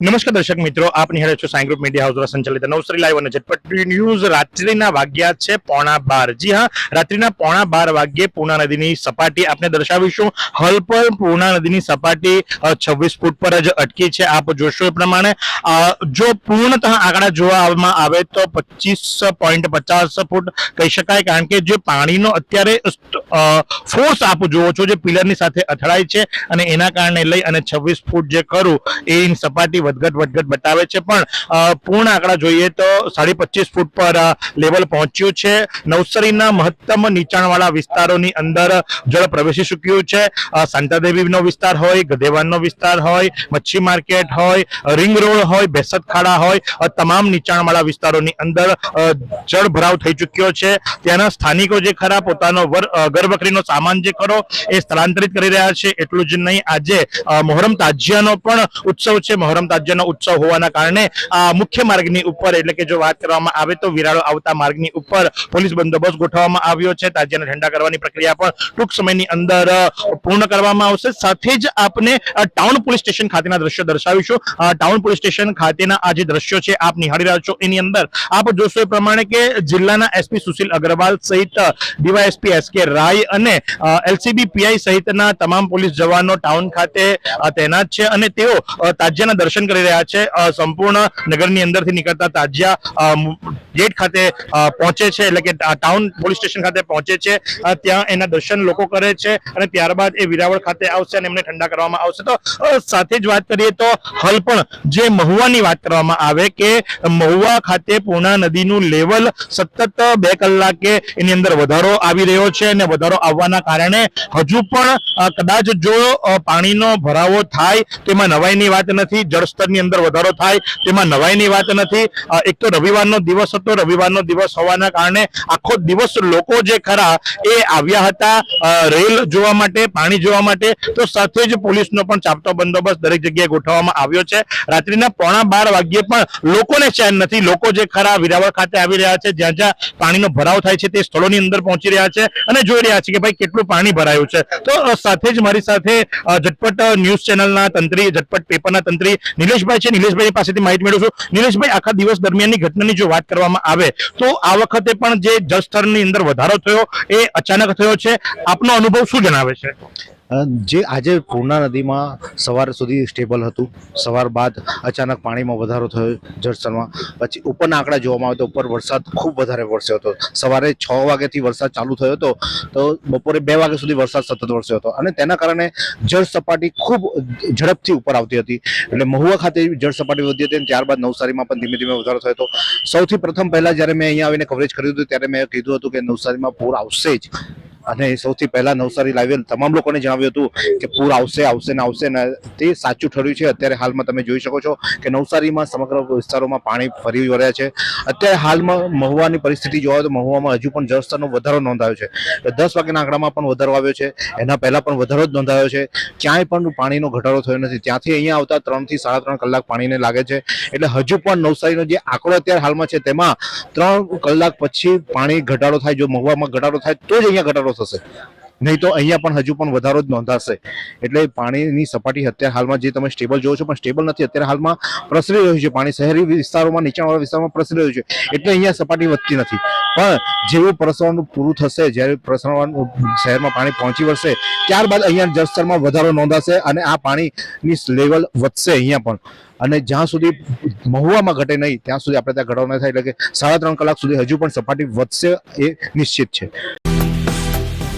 નમસ્કાર દર્શક મિત્રો, આપ નિહાળે છો સાઈ ગ્રુપ મીડિયા હાઉસ દ્વારા સંચાલિત નવસરી લાઈવ અને ઝટપટ ન્યૂઝ રાત્રિના વાગ્યા છે પોણા બાર. જી હા, રાત્રિના પોણા બાર વાગ્યે પૂર્ણા નદીની સપાટી આપને દર્શાવીશું. હાલ પર પૂર્ણા નદીની સપાટી છવ્વીસ ફૂટ પર જ અટકી છે. આપ જોશો એ પ્રમાણે જો પૂર્ણતઃ આંકડા જોવામાં આવે તો પચીસ પોઈન્ટ પચાસ ફૂટ કહી શકાય. કારણ કે જે પાણીનો અત્યારે ફોર્સ આપ જુઓ છો જે પિલરની સાથે અથડાય છે અને એના કારણે લઈ અને છવ્વીસ ફૂટ જે ખરું એની સપાટી વધઘટ વધઘટ બતાવે છે. પણ પૂર્ણ આંકડા જોઈએ તો સાડી પચીસ ફૂટ પર લેવલ પહોંચ્યું છે. નવસારીના મહત્તમ નીચાણવાળા વિસ્તારોની અંદર જળ પ્રવેશી ચૂક્યું છે. શાંતાદેવીનો વિસ્તાર હોય ગધેવાનનો વિસ્તાર હોય મચ્છી માર્કેટ હોય રિંગ રોડ હોય બેસત ખાડા હોય તમામ નીચાણવાળા વિસ્તારોની અંદર જળ ભરાવ થઈ ચૂક્યો છે. ત્યાંના સ્થાનિકો જે ખરા પોતાનો અ, સામાન જે ખરો એ સ્થળાંતરિત કરી રહ્યા છે. એટલું જ નહીં આજે મોહરમ તાજિયાનો પણ ઉત્સવ છે. મોહરમ તાજિયાનો ઉત્સવ હોવાના કારણે મુખ્ય માર્ગની ઉપર, એટલે કે જો વાત કરવામાં આવે તો વિરાળો આવતા માર્ગની ઉપર પોલીસ બંદોબસ્ત ગોઠવવામાં આવ્યો છે. તાજિયાને ઠંડા કરવાની પ્રક્રિયા પણ ટૂંક સમયની અંદર પૂર્ણ કરવામાં આવશે. સાથે જ આપને ટાઉન પોલીસ સ્ટેશન ખાતેના દ્રશ્યો દર્શાવીશું. ટાઉન પોલીસ સ્ટેશન ખાતેના આ જે દ્રશ્યો છે, આપ નિહાળી રહ્યા છો. એની અંદર આપ જોશો એ પ્રમાણે કે જિલ્લાના એસપી સુશીલ અગ્રવાલ સહિત ડીવાયએસપી એસ કે રાય અને એલસીબી પીઆઈ સહિતના તમામ પોલીસ જવાનો ટાઉન ખાતે તૈનાત છે. અને તેઓ તાજિયાના દર્શન કરી રહ્યા છે. સંપૂર્ણ નગરની અંદરથી નીકળતા તાજિયા ગેટ ખાતે પહોંચે છે. એટલે કે ટાઉન પોલીસ સ્ટેશન ખાતે પહોંચે છે. ત્યાં એના દર્શન લોકો કરે છે અને ત્યારબાદ એ વિરાવળ ખાતે આવશે અને એમને ઠંડા કરવામાં આવશે. તો સાથે જ વાત કરીએ તો હલ પણ જે મહુવાની વાત કરવામાં આવે કે મહુવા ખાતે પૂર્ણા નદીનું લેવલ સતત બે કલાકે એની અંદર વધારો આવી રહ્યો છે અને વધારો આવવાના કારણે હજુ પણ કદાચ જો પાણીનો ભરાવો થાય તેમાં નવાઈની વાત નથી જળસ્તરની અંદર વધારો થાય, તેમાં નવાઈની વાત નથી. એક તો રવિવારનો દિવસ હતો, રવિવારનો દિવસ હોવાના કારણે આખો દિવસ લોકો જે ખરા એ આવ્યા હતા રેલ જોવા માટે, પાણી જોવા માટે. તો સાથે જ પોલીસનો પણ ચાપતો બંદોબસ્ત દરેક જગ્યાએ ગોઠવવામાં આવ્યો છે. રાત્રિના પોણા બાર વાગ્યે પણ લોકોને ચેન નથી. લોકો જે ખરા વિરાવળ ખાતે આવી રહ્યા છે, જ્યાં જ્યાં પાણીનો ભરાવ થાય છે, તે સ્થળોની અંદર પહોંચી રહ્યા છે અને જોઈ રહ્યા છે કે ભાઈ કેટલું પાણી ભરાયું છે. તો સાથે જ મારી સાથે ઝટપટ ન્યૂઝ ચેનલના તંત્રી, ઝટપટ પેપરના તંત્રી નિલેશભાઈ છે નિલેશભાઈ પાસેથી માહિતી મેળવશું નિલેશભાઈ, આખા દિવસ દરમિયાનની ઘટનાની જો વાત કરવામાં આવે, તો આ વખતે પણ જે જળસ્તરની અંદર વધારો થયો, એ અચાનક થયો છે. આપનો અનુભવ શું જણાવે છે? જે આજે પૂર્ણા નદીમાં સવાર સુધી સ્ટેબલ હતું. સવાર બાદ અચાનક પાણીમાં વધારો થયો જળસ્તરમાં પછી ઉપરના આંકડા જોવામાં આવે તો ઉપર વરસાદ ખૂબ વધારે વરસ્યો હતો. સવારે છ વાગ્યાથી વરસાદ ચાલુ થયો હતો. તો બપોરે બે વાગ્યા સુધી વરસાદ સતત વરસ્યો હતો. અને તેના કારણે જળ સપાટી ખૂબ ઝડપથી ઉપર આવતી હતી. એટલે મહુવા ખાતે જળ સપાટી વધી હતી અને ત્યારબાદ નવસારીમાં પણ ધીમે ધીમે વધારો થયો હતો. સૌથી પ્રથમ પહેલાં જ્યારે મેં અહીંયા આવીને કવરેજ કર્યું હતું ત્યારે મેં કીધું હતું કે નવસારીમાં પૂર આવશે જ. અને સૌથી પહેલા નવસારી લાવી તમામ લોકોને જણાવ્યું હતું કે પૂર આવશે આવશે ને આવશે ને તે સાચું ઠર્યું છે. અત્યારે હાલમાં તમે જોઈ શકો છો કે નવસારીમાં સમગ્ર વિસ્તારોમાં પાણી ફરી વળ્યા છે. અત્યારે હાલમાં મહુવાની પરિસ્થિતિ જોવા તો મહુવામાં હજુ પણ જળસ્તરનો વધારો નોંધાયો છે. દસ વાગ્યાના આંકડામાં પણ વધારો આવ્યો છે. એના પહેલા પણ વધારો જ નોંધાયો છે. ક્યાંય પણ પાણીનો ઘટાડો થયો નથી. ત્યાંથી અહીંયા આવતા ત્રણથી સાડા ત્રણ કલાક પાણીને લાગે છે. એટલે હજુ પણ નવસારીનો જે આંકડો અત્યારે હાલમાં છે, તેમાં ત્રણ કલાક પછી પાણી ઘટાડો થાય, જો મહુવામાં ઘટાડો થાય, તો જ અહીંયા ઘટાડો થશે. નહીં તો અહીંયા પણ હજુ પણ વધારો જ નોંધાશે. એટલે પાણીની સપાટી અત્યારે હાલમાં જે તમે સ્ટેબલ જોવો છો, પણ સ્ટેબલ નથી. અત્યારે હાલમાં પ્રસરી રહ્યું છે પાણી. શહેરી વિસ્તારોમાં, નીચાણવાળા વિસ્તારોમાં પ્રસરી રહ્યું છે. એટલે અહીંયા સપાટી વધતી નથી. પણ જેવું પ્રસરવાનું પૂરું થશે, જ્યારે પ્રસરવાનું શહેરમાં પાણી પહોંચી વળશે, ત્યારબાદ અહીંયા જળસ્તરમાં વધારો નોંધાશે અને આ પાણીની લેવલ વધશે અહીંયા પણ. અને જ્યાં સુધી મહુવામાં ઘટે નહીં, ત્યાં સુધી આપણે ત્યાં ઘટાડો ન થાય. એટલે કે સાડા ત્રણ કલાક સુધી હજુ પણ સપાટી વધશે એ નિશ્ચિત છે.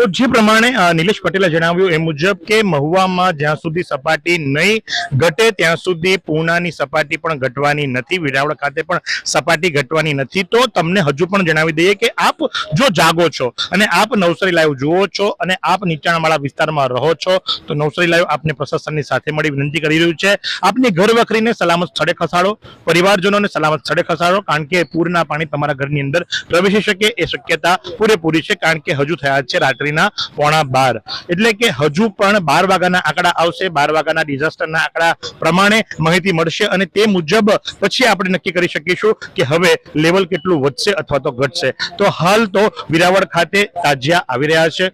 તો જે પ્રમાણે નિલેશ પટેલે જણાવ્યું એ મુજબ કે મહુવામાં જ્યાં સુધી સપાટી નહીં ઘટે, ત્યાં સુધી પૂર્ણાની સપાટી પણ ઘટવાની નથી. વિરાવળ ખાતે પણ સપાટી ઘટવાની નથી. તો તમને હજુ પણ જણાવી દઈએ કે આપ જો જાગો છો અને આપ નવસારી લાઈવ જુઓ છો અને આપ નીચાણવાળા વિસ્તારમાં રહો છો, તો નવસારી લાઈવ આપને પ્રશાસનની સાથે મળી વિનંતી કરી રહ્યું છે. આપની ઘર વખરીને સલામત સ્થળે ખસાડો, પરિવારજનોને સલામત સ્થળે ખસાડો, કારણ કે પૂરના પાણી તમારા ઘરની અંદર પ્રવેશી શકે, એ શક્યતા પૂરેપૂરી છે, કારણ કે હજુ થયા છે રાત્રિના રાત્રિના પોણા બાર. એટલે કે હજુ પણ બાર વાગ્યાના આંકડા આવશે, બાર વાગ્યાના ડિઝાસ્ટરના આંકડા પ્રમાણે માહિતી મળશે અને તે મુજબ પછી આપણે નક્કી કરી શકીશું કે હવે લેવલ કેટલું વધશે અથવા તો ઘટશે. તો હાલ તો વિરાવળ ખાતે તાજિયા આવી રહ્યા છે.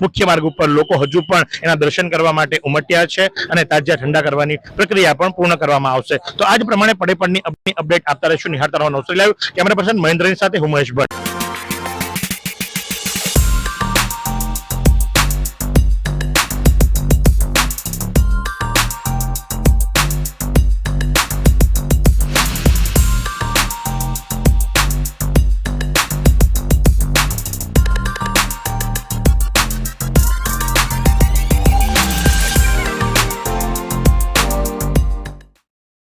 મુખ્ય માર્ગ ઉપર લોકો હજુ પણ એના દર્શન કરવા માટે ઉમટ્યા છે અને તાજિયા ઠંડા કરવાની પ્રક્રિયા પણ પૂર્ણ કરવામાં આવશે. તો આજ પ્રમાણે પડે પડની અપડેટ આપતા રહીશું. નિહાળતા રહો નવસારી લાઈવ. કેમેરા પર્સન મહેન્દ્રની સાથે હું મહેશ ભટ્ટ.